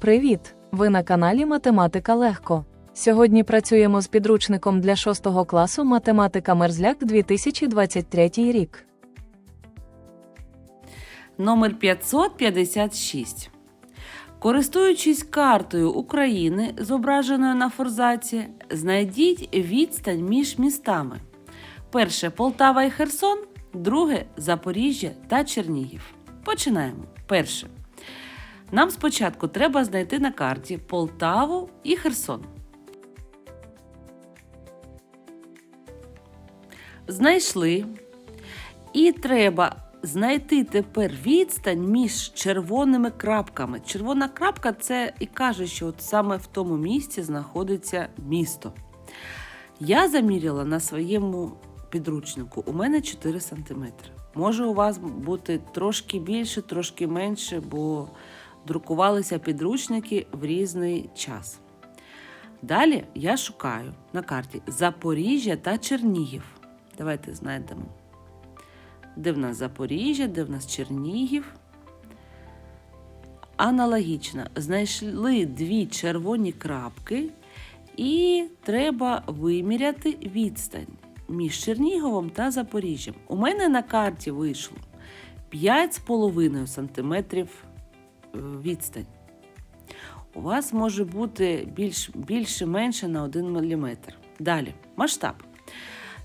Привіт! Ви на каналі Математика Легко. Сьогодні працюємо з підручником для 6 класу Математика Мерзляк 2023 рік. Номер 556. Користуючись картою України, зображеною на форзаці, знайдіть відстань між містами. Перше Полтава і Херсон, друге Запоріжжя та Чернігів. Починаємо. Перше. Нам спочатку треба знайти на карті Полтаву і Херсон. Знайшли. І треба знайти тепер відстань між червоними крапками. Червона крапка це і каже, що от саме в тому місці знаходиться місто. Я заміряла на своєму підручнику. У мене 4 см. Може у вас бути трошки більше, трошки менше, бо друкувалися підручники в різний час. Далі я шукаю на карті Запоріжжя та Чернігів. Давайте знайдемо. Де в нас Запоріжжя, де в нас Чернігів. Аналогічно, знайшли дві червоні крапки, і треба виміряти відстань між Черніговом та Запоріжжям. У мене на карті вийшло 5,5 см відстань. У вас може бути більш, більше-менше на 1 мм. Далі, масштаб.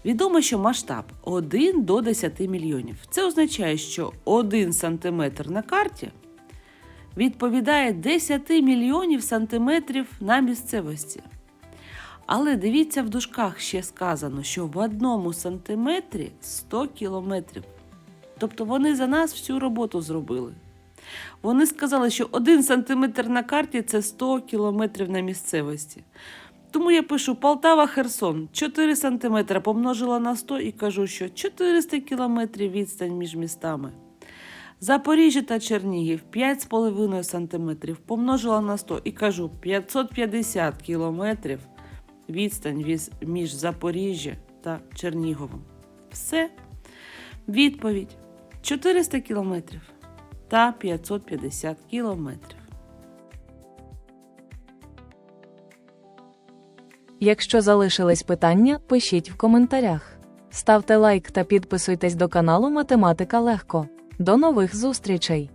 Відомо, що масштаб 1 до 10 мільйонів. Це означає, що 1 см на карті відповідає 10 мільйонів сантиметрів на місцевості. Але дивіться, в дужках ще сказано, що в одному сантиметрі 100 кілометрів. Тобто вони за нас всю роботу зробили. Вони сказали, що 1 сантиметр на карті це 100 кілометрів на місцевості. Тому я пишу Полтава Херсон 4 см помножила на 100 і кажу, що 400 кілометрів відстань між містами. Запоріжжя та Чернігів 5,5 см помножила на 100 і кажу 550 кілометрів відстань між Запоріжжя та Черніговом. Все. Відповідь 400 кілометрів та 550 кілометрів. Якщо залишились питання, пишіть в коментарях. Ставте лайк та підписуйтесь до каналу Математика Легко. До нових зустрічей!